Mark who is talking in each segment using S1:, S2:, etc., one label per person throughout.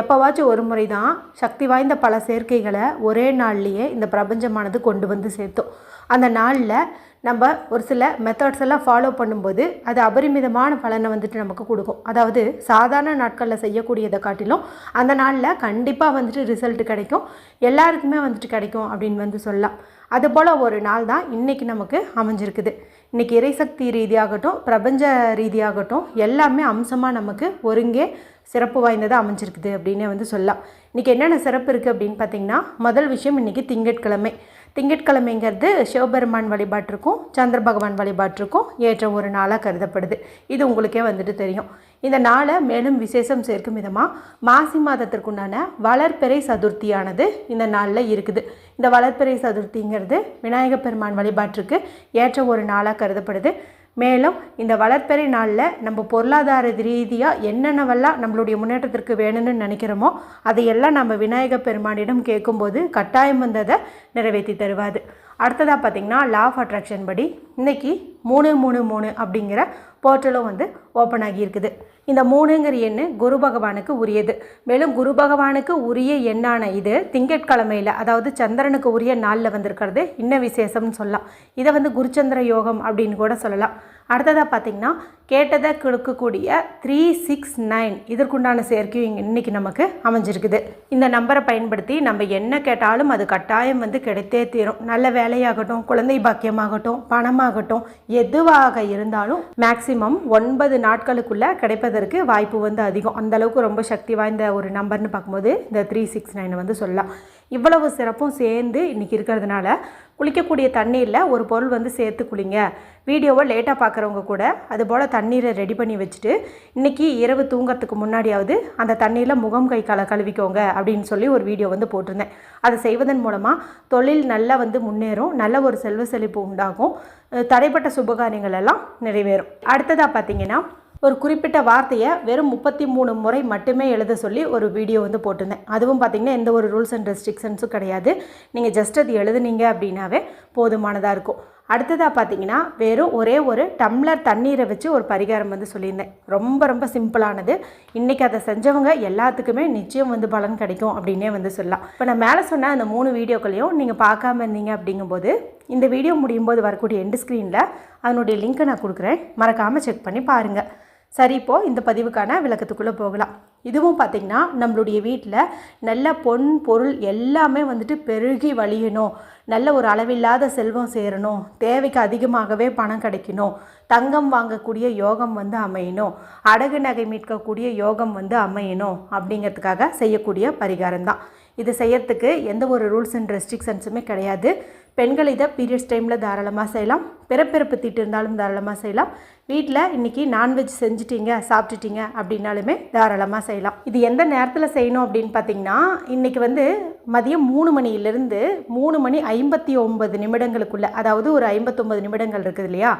S1: எப்போவாச்சும் ஒரு முறை தான் சக்தி வாய்ந்த பல சேர்க்கைகளை ஒரே நாள்லேயே இந்த பிரபஞ்சமானது கொண்டு வந்து சேர்த்தோம். அந்த நாளில் நம்ம ஒரு சில மெத்தட்ஸ் எல்லாம் ஃபாலோ பண்ணும்போது அது அபரிமிதமான பலனை வந்துட்டு நமக்கு கொடுக்கும். அதாவது சாதாரண நாட்களில் செய்யக்கூடியதை காட்டிலும் அந்த நாளில் கண்டிப்பாக வந்துட்டு ரிசல்ட் கிடைக்கும். எல்லாருக்குமே வந்துட்டு கிடைக்கும் அப்படின்னு வந்து சொல்லலாம். அதுபோல் ஒரு நாள் தான் இன்றைக்கி நமக்கு அமைஞ்சிருக்குது. இன்றைக்கி இறைசக்தி ரீதியாகட்டும் பிரபஞ்ச ரீதியாகட்டும் எல்லாமே அம்சமாக நமக்கு ஒருங்கே சிறப்பு வாய்ந்ததாக அமைஞ்சிருக்குது அப்படின்னே வந்து சொல்லலாம். இன்றைக்கி என்னென்ன சிறப்பு இருக்குது அப்படின்னு பார்த்தீங்கன்னா முதல் விஷயம் இன்றைக்கி திங்கட்கிழமை. திங்கட்கிழமைங்கிறது சிவபெருமான் வழிபாட்டிற்கும் சந்திர பகவான் வழிபாட்டிற்கும் ஏற்ற ஒரு நாளாக கருதப்படுது. இது உங்களுக்கே வந்துட்டு தெரியும். இந்த நாளை மேலும் விசேஷம் சேர்க்கும் விதமாக மாசி மாதத்திற்குண்டான வளர்பிறை சதுர்த்தியானது இந்த நாளில் இருக்குது. இந்த வளர்பிறை சதுர்த்திங்கிறது விநாயகப் பெருமான் வழிபாட்டிற்கு ஏற்ற ஒரு நாளாக கருதப்படுது. மேலும் இந்த வளர்ப்பறை நாளில் நம்ம பொருளாதார ரீதியாக என்னென்னவெல்லாம் நம்மளுடைய முன்னேற்றத்திற்கு வேணும்னு நினைக்கிறோமோ அதையெல்லாம் நம்ம விநாயகர் பெருமானிடம் கேட்கும்போது கட்டாயம் வந்ததை நிறைவேற்றி தருவாது அடுத்ததாக பார்த்திங்கன்னா லா ஆஃப் அட்ராக்ஷன் படி இன்றைக்கி மூணு மூணு மூணு அப்படிங்கிற போர்ட்டலும் வந்து ஓப்பன் ஆகியிருக்குது இந்த மூணுங்கிற எண்ணு குரு பகவானுக்கு உரியது. மேலும் குரு பகவானுக்கு உரிய எண்ணான இது திங்கட்கிழமையில் அதாவது சந்திரனுக்கு உரிய நாளில் வந்திருக்கிறது. இன்ன விசேஷம்னு சொல்லலாம். இதை வந்து குருச்சந்திர யோகம் அப்படின்னு கூட சொல்லலாம். அடுத்ததாக பார்த்திங்கன்னா கேட்டதை கொடுக்கக்கூடிய த்ரீ சிக்ஸ் நைன் இதற்குண்டான சேர்க்கையும் இங்கே இன்றைக்கி நமக்கு அமைஞ்சிருக்குது. இந்த நம்பரை பயன்படுத்தி நம்ம என்ன கேட்டாலும் அது கட்டாயம் வந்து கிடைத்தே தீரும். நல்ல வேலையாகட்டும் குழந்தை பாக்கியமாகட்டும் பணமாகட்டும் எதுவாக இருந்தாலும் மேக்சிமம் ஒன்பது நாட்களுக்குள்ளே கிடைப்பதற்கு வாய்ப்பு வந்து அதிகம். அந்தளவுக்கு ரொம்ப சக்தி வாய்ந்த ஒரு நம்பர்னு பார்க்கும்போது இந்த த்ரீ சிக்ஸ் நைனை வந்து சொல்லலாம். இவ்வளவு சிறப்பும் சேர்ந்து இன்றைக்கி இருக்கிறதுனால குளிக்கக்கூடிய தண்ணீரில் ஒரு பொருள் வந்து சேர்த்து குளிங்க. வீடியோவை லேட்டாக பார்க்குறவங்க கூட அதுபோல் தண்ணீரை ரெடி பண்ணி வச்சுட்டு இன்றைக்கி இரவு தூங்குறதுக்கு முன்னாடியாவது அந்த தண்ணீரில் முகம் கை காலை கழுவிக்கோங்க அப்படின்னு சொல்லி ஒரு வீடியோ வந்து போட்டிருந்தேன். அதை செய்வதன் மூலமாக தொழில் நல்லா வந்து முன்னேறும் நல்ல ஒரு செல்வ செழிப்பு உண்டாகும் தடைப்பட்ட சுபகாரியங்கள் எல்லாம் நிறைவேறும். அடுத்ததாக பார்த்தீங்கன்னா ஒரு குறிப்பிட்ட வார்த்தையை வெறும் முப்பத்தி மூணு முறை மட்டுமே எழுத சொல்லி ஒரு வீடியோ வந்து போட்டிருந்தேன். அதுவும் பார்த்திங்கன்னா எந்த ஒரு ரூல்ஸ் அண்ட் ரெஸ்ட்ரிக்ஷன்ஸும் கிடையாது. நீங்கள் ஜஸ்ட் அது எழுதுனீங்க அப்படின்னாவே போதுமானதாக இருக்கும். அடுத்ததாக பார்த்தீங்கன்னா வெறும் ஒரே ஒரு டம்ளர் தண்ணீரை வச்சு ஒரு பரிகாரம் வந்து சொல்லியிருந்தேன். ரொம்ப ரொம்ப சிம்பிளானது இன்றைக்கி அதை செஞ்சவங்க எல்லாத்துக்குமே நிச்சயம் வந்து பலன் கிடைக்கும் அப்படின்னே வந்து சொல்லலாம். இப்போ நான் மேலே சொன்ன அந்த மூணு வீடியோக்களையும் நீங்கள் பார்க்காம இருந்தீங்க அப்படிங்கும்போது இந்த வீடியோ முடியும் போது வரக்கூடிய எண்டு ஸ்க்ரீனில் அதனுடைய லிங்க்கை நான் கொடுக்குறேன். மறக்காமல் செக் பண்ணி பாருங்கள் சரி இப்போது இந்த பதிவுக்கான விளக்கத்துக்குள்ளே போகலாம். இதுவும் பார்த்திங்கன்னா நம்மளுடைய வீட்டில் நல்ல பொன் பொருள் எல்லாமே வந்துட்டு பெருகி வழியணும். நல்ல ஒரு அளவில்லாத செல்வம் சேரணும். தேவைக்கு அதிகமாகவே பணம் கிடைக்கணும். தங்கம் வாங்கக்கூடிய யோகம் வந்து அமையணும். அடகு நகை மீட்கக்கூடிய யோகம் வந்து அமையணும் அப்படிங்கிறதுக்காக செய்யக்கூடிய பரிகாரம் தான் இது செய்யறதுக்கு எந்த ஒரு ரூல்ஸ் அண்ட் ரெஸ்ட்ரிக்ஷன்ஸுமே கிடையாது. பெண்கள் இதை பீரியட்ஸ் டைமில் தாராளமாக செய்யலாம். பிறப்பிறப்பு தீட்டு இருந்தாலும் தாராளமாக செய்யலாம். வீட்டில் இன்றைக்கி நான்வெஜ் செஞ்சுட்டீங்க சாப்பிட்டுட்டீங்க அப்படின்னாலுமே தாராளமாக செய்யலாம். இது எந்த நேரத்தில் செய்யணும் அப்படின்னு பார்த்தீங்கன்னா இன்றைக்கி வந்து மதியம் மூணு மணியிலிருந்து மூணு மணி ஐம்பத்தி ஒம்பது நிமிடங்களுக்குள்ளே அதாவது ஒரு ஐம்பத்தொம்பது நிமிடங்கள் இருக்குது இல்லையா?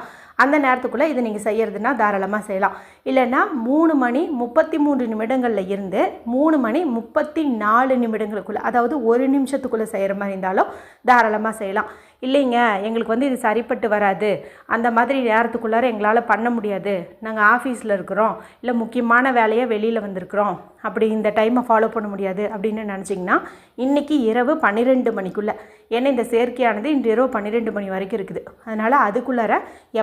S1: அந்த நேரத்துக்குள்ளே இதை நீங்கள் செய்கிறதுனா தாராளமாக செய்யலாம். இல்லைன்னா மூணு மணி முப்பத்தி மூன்று நிமிடங்களில் இருந்து மூணு மணி முப்பத்தி நாலு நிமிடங்களுக்குள்ளே அதாவது ஒரு நிமிஷத்துக்குள்ளே செய்கிற மாதிரி இருந்தாலும் தாராளமாக செய்யலாம். இல்லைங்க எங்களுக்கு வந்து இது சரிப்பட்டு வராது. அந்த மாதிரி நேரத்துக்குள்ளார எங்களால் பண்ண முடியாது. நாங்கள் ஆஃபீஸில் இருக்கிறோம். இல்லை முக்கியமான வேலையாக வெளியில் வந்திருக்கிறோம். அப்படி இந்த டைமை ஃபாலோ பண்ண முடியாது அப்படின்னு நினச்சிங்கன்னா இன்றைக்கி இரவு பன்னிரெண்டு மணிக்குள்ளே. ஏன்னா இந்த சேர்க்கையானது இன்று இரவு பன்னிரெண்டு மணி வரைக்கும் இருக்குது. அதனால் அதுக்குள்ளார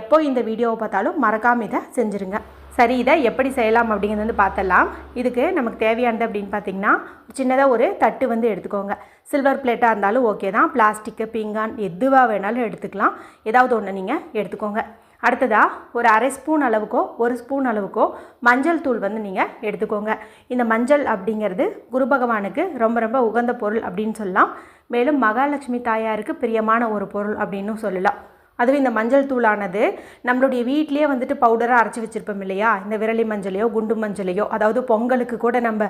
S1: எப்போ இந்த வீடியோவை பார்த்தாலும் மறக்காமல் இதை செஞ்சுருங்க. சரி இதை எப்படி செய்யலாம் அப்படிங்கிறது வந்து பார்த்தலாம் இதுக்கு நமக்கு தேவையானது அப்படின்னு பார்த்தீங்கன்னா சின்னதாக ஒரு தட்டு வந்து எடுத்துக்கோங்க. சில்வர் பிளேட்டாக இருந்தாலும் ஓகே தான். பிளாஸ்டிக்கு பீங்கான் எதுவாக வேணாலும் எடுத்துக்கலாம். ஏதாவது ஒன்று நீங்கள் எடுத்துக்கோங்க. அடுத்ததாக ஒரு அரை ஸ்பூன் அளவுக்கோ ஒரு ஸ்பூன் அளவுக்கோ மஞ்சள் தூள் வந்து நீங்கள் எடுத்துக்கோங்க. இந்த மஞ்சள் அப்படிங்கிறது குரு பகவானுக்கு ரொம்ப ரொம்ப உகந்த பொருள் அப்படின்னு சொல்லலாம். மேலும் மகாலட்சுமி தாயாருக்கு பிரியமான ஒரு பொருள் அப்படின்னு சொல்லலாம். அதுவும் இந்த மஞ்சள் தூளானது நம்மளுடைய வீட்டிலே வந்துட்டு பவுடராக அரைச்சி வச்சுருப்போம் இல்லையா? இந்த விரலி மஞ்சளையோ குண்டு மஞ்சளையோ அதாவது பொங்கலுக்கு கூட நம்ம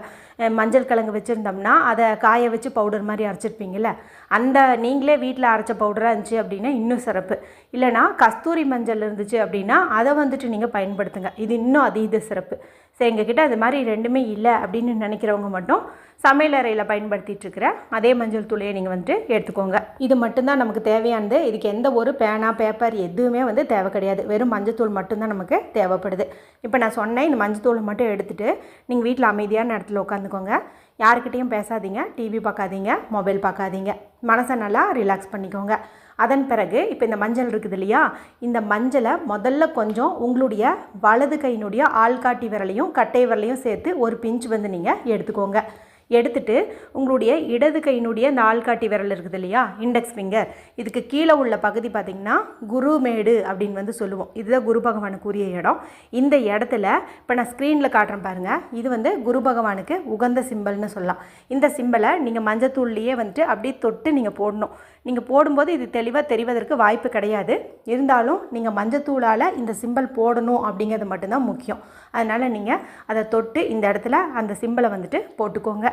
S1: மஞ்சள் கிழங்கு வச்சுருந்தோம்னா அதை காய வச்சு பவுடர் மாதிரி அரைச்சிருப்பீங்கள்ல அந்த நீங்களே வீட்டில் அரைச்ச பவுடராக இருந்துச்சு அப்படின்னா இன்னும் சிறப்பு. இல்லைனா கஸ்தூரி மஞ்சள் இருந்துச்சு அப்படின்னா அதை வந்துட்டு நீங்கள் பயன்படுத்துங்க. இது இன்னும் அதீத சிறப்பு. சரி எங்ககிட்ட அது மாதிரி ரெண்டுமே இல்லை அப்படின்னு நினைக்கிறவங்க மட்டும் சமையலறையில் பயன்படுத்திகிட்ருக்கிற அதே மஞ்சள் தூளையை நீங்கள் வந்துட்டு எடுத்துக்கோங்க. இது மட்டும்தான் நமக்கு தேவையானது. இதுக்கு எந்த ஒரு பேனா பேப்பர் எதுவுமே வந்து தேவை கிடையாது. வெறும் மஞ்சத்தூள் மட்டும்தான் நமக்கு தேவைப்படுது. இப்போ நான் சொன்னேன் இந்த மஞ்சத்தூளை மட்டும் எடுத்துகிட்டு நீங்கள் வீட்டில் அமைதியான இடத்துல உட்காந்துக்கோங்க. யாருக்கிட்டேயும் பேசாதீங்க. டிவி பார்க்காதீங்க. மொபைல் பார்க்காதீங்க. மனசை நல்லா ரிலாக்ஸ் பண்ணிக்கோங்க. அதன் பிறகு இப்போ இந்த மஞ்சள் இருக்குது இல்லையா? இந்த மஞ்சளை முதல்ல கொஞ்சம் உங்களுடைய வலது கையினுடைய ஆள்காட்டி விரலையும் கட்டை விரலையும் சேர்த்து ஒரு பிஞ்ச் வந்து நீங்கள் எடுத்துக்கோங்க. எடுத்துட்டு உங்களுடைய இடது கையினுடைய இந்த ஆள்காட்டி விரல் இருக்குது இல்லையா? இண்டெக்ஸ் ஃபிங்கர் இதுக்கு கீழே உள்ள பகுதி பார்த்திங்கன்னா குருமேடு அப்படின்னு வந்து சொல்லுவோம். இதுதான் குரு பகவானுக்கு உரிய இடம். இந்த இடத்துல இப்போ நான் ஸ்க்ரீனில் காட்டுறேன் பாருங்கள் இது வந்து குரு பகவானுக்கு உகந்த சிம்பல்னு சொல்லலாம். இந்த சிம்பலை நீங்கள் மஞ்சத்தூள்லேயே வந்துட்டு அப்படியே தொட்டு நீங்கள் போடணும். நீங்கள் போடும்போது இது தெளிவாக தெரிவதற்கு வாய்ப்பு கிடையாது. இருந்தாலும் நீங்கள் மஞ்சத்தூளால் இந்த சிம்பல் போடணும் அப்படிங்கிறது மட்டும்தான் முக்கியம். அதனால் நீங்கள் அதை தொட்டு இந்த இடத்துல அந்த சிம்பலை வந்துட்டு போட்டுக்கோங்க.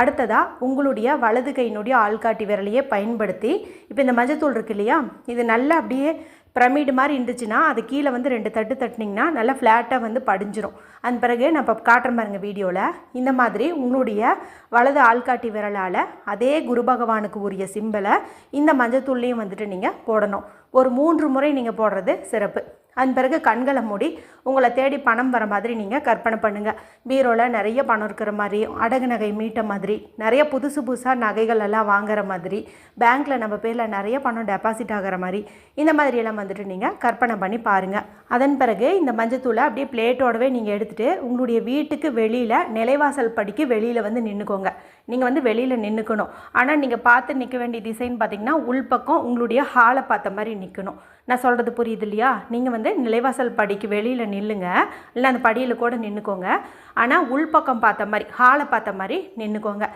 S1: அடுத்ததாக உங்களுடைய வலது கையினுடைய ஆள்காட்டி விரலையே பயன்படுத்தி இப்போ இந்த மஞ்சத்தூள் இருக்கு இல்லையா? இது நல்லா அப்படியே பிரமிடு மாதிரி இருந்துச்சுன்னா அது கீழே வந்து ரெண்டு தட்டு தட்டினீங்கன்னா நல்லா ஃப்ளாட்டாக வந்து படிஞ்சிரும். அந்த பிறகு நான் இப்போ காட்டுற பாருங்க வீடியோவில் இந்த மாதிரி உங்களுடைய வலது ஆள்காட்டி விரலால் அதே குரு பகவானுக்கு உரிய சிம்பலை இந்த மஞ்சத்தூள்லேயும் வந்துட்டு நீங்கள் போடணும். ஒரு மூன்று முறை நீங்கள் போடுறது சிறப்பு. அதன் பிறகு கண்களை மூடி உங்களை தேடி பணம் வர மாதிரி நீங்கள் கற்பனை பண்ணுங்கள் பீரோவில் நிறைய பணம் இருக்கிற மாதிரி அடகு நகை மீட்ட மாதிரி நிறைய புதுசு புதுசாக நகைகள் எல்லாம் வாங்குற மாதிரி பேங்க்கில் நம்ம பேரில் நிறைய பணம் டெபாசிட் ஆகிற மாதிரி இந்த மாதிரியெல்லாம் வந்துட்டு நீங்கள் கற்பனை பண்ணி பாருங்கள் அதன் பிறகு இந்த மஞ்சத்தூளை அப்படியே பிளேட்டோடவே நீங்கள் எடுத்துகிட்டு உங்களுடைய வீட்டுக்கு வெளியில் நிலைவாசல் படிக்கு வெளியில் வந்து நின்றுக்கோங்க நீங்கள் வந்து வெளியில் நின்றுக்கணும் ஆனால் நீங்கள் பார்த்து நிற்க வேண்டிய டிசைன் பார்த்தீங்கன்னா உள்பக்கம் உங்களுடைய ஹாலை பார்த்த மாதிரி நிற்கணும் நான் சொல்கிறது புரியுது இல்லையா? நீங்கள் வந்து நிலைவாசல் படிக்கு வெளியில் நில்லுங்க. இல்லை அந்த படியில் கூட நின்றுக்கோங்க ஆனால் உள்பக்கம் பார்த்த மாதிரி ஹாலை பார்த்த மாதிரி நின்றுக்கோங்க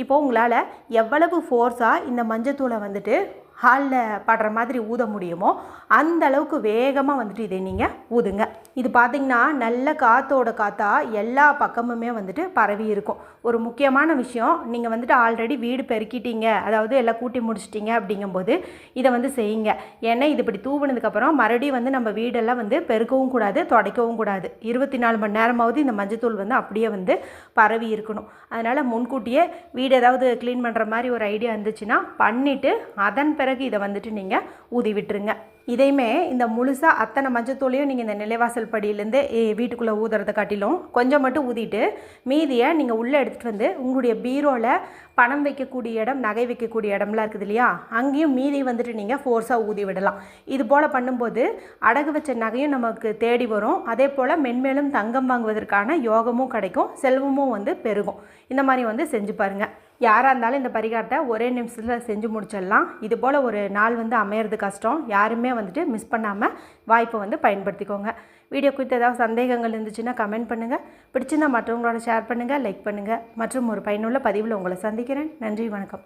S1: இப்போது உங்களால் எவ்வளவு ஃபோர்ஸாக இந்த மஞ்சத்தூளை வந்துட்டு ஹாலில் படுற மாதிரி ஊத முடியுமோ அந்த அளவுக்கு வேகமாக வந்துட்டு இதை நீங்கள் ஊதுங்க. இது பார்த்திங்கன்னா நல்ல காற்றோட காற்றா எல்லா பக்கமுமே வந்துட்டு பரவி இருக்கும். ஒரு முக்கியமான விஷயம் நீங்கள் வந்துட்டு ஆல்ரெடி வீடு பெருக்கிட்டீங்க அதாவது எல்லாம் கூட்டி முடிச்சிட்டிங்க அப்படிங்கும்போது இதை வந்து செய்யுங்க. ஏன்னா இது இப்படி தூவுனதுக்கப்புறம் மறுபடியும் வந்து நம்ம வீடெல்லாம் வந்து பெருக்கவும் கூடாது துடைக்கவும் கூடாது. இருபத்தி நாலு மணி நேரமாவது இந்த மஞ்சத்தூள் வந்து அப்படியே வந்து பரவி இருக்கணும். அதனால் முன்கூட்டியே வீடு ஏதாவது க்ளீன் பண்ணுற மாதிரி ஒரு ஐடியா இருந்துச்சுன்னா பண்ணிவிட்டு அதன் பிறகு இதை வந்துட்டு நீங்கள் ஊதி விட்டுருங்க. இதையுமே இந்த முழுசாக அத்தனை மஞ்சத்தூளையும் நீங்கள் இந்த நிலைவாசல் படியிலேருந்து வீட்டுக்குள்ளே ஊதுறதை காட்டிலும் கொஞ்சம் மட்டும் ஊதிட்டு மீதியை நீங்கள் உள்ளே எடுத்துகிட்டு வந்து உங்களுடைய பீரோவில் பணம் வைக்கக்கூடிய இடம் நகை வைக்கக்கூடிய இடம்லாம் இருக்குது இல்லையா? அங்கேயும் மீதி வந்துட்டு நீங்கள் ஃபோர்ஸாக ஊதி விடலாம். இது போல் பண்ணும்போது அடகு வச்ச நகையும் நமக்கு தேடி வரும். அதே போல் மென்மேலும் தங்கம் வாங்குவதற்கான யோகமும் கிடைக்கும் செல்வமும் வந்து பெருகும். இந்த மாதிரி வந்து செஞ்சு பாருங்கள் யாராக இருந்தாலும் இந்த பரிகாரத்தை ஒரே நிமிஷத்தில் செஞ்சு முடிச்சிடலாம். இது போல் ஒரு நாள் வந்து அமையிறது கஷ்டம். யாருமே வந்துட்டு மிஸ் பண்ணாமல் வாய்ப்பை வந்து பயன்படுத்திக்கோங்க. வீடியோ குறித்து ஏதாவது சந்தேகங்கள் இருந்துச்சுன்னா கமெண்ட் பண்ணுங்கள் பிடிச்சிருந்தால் மற்றவங்களோட ஷேர் பண்ணுங்கள் லைக் பண்ணுங்கள் மற்றும் ஒரு பயனுள்ள பதிவில் உங்களை சந்திக்கிறேன். நன்றி வணக்கம்.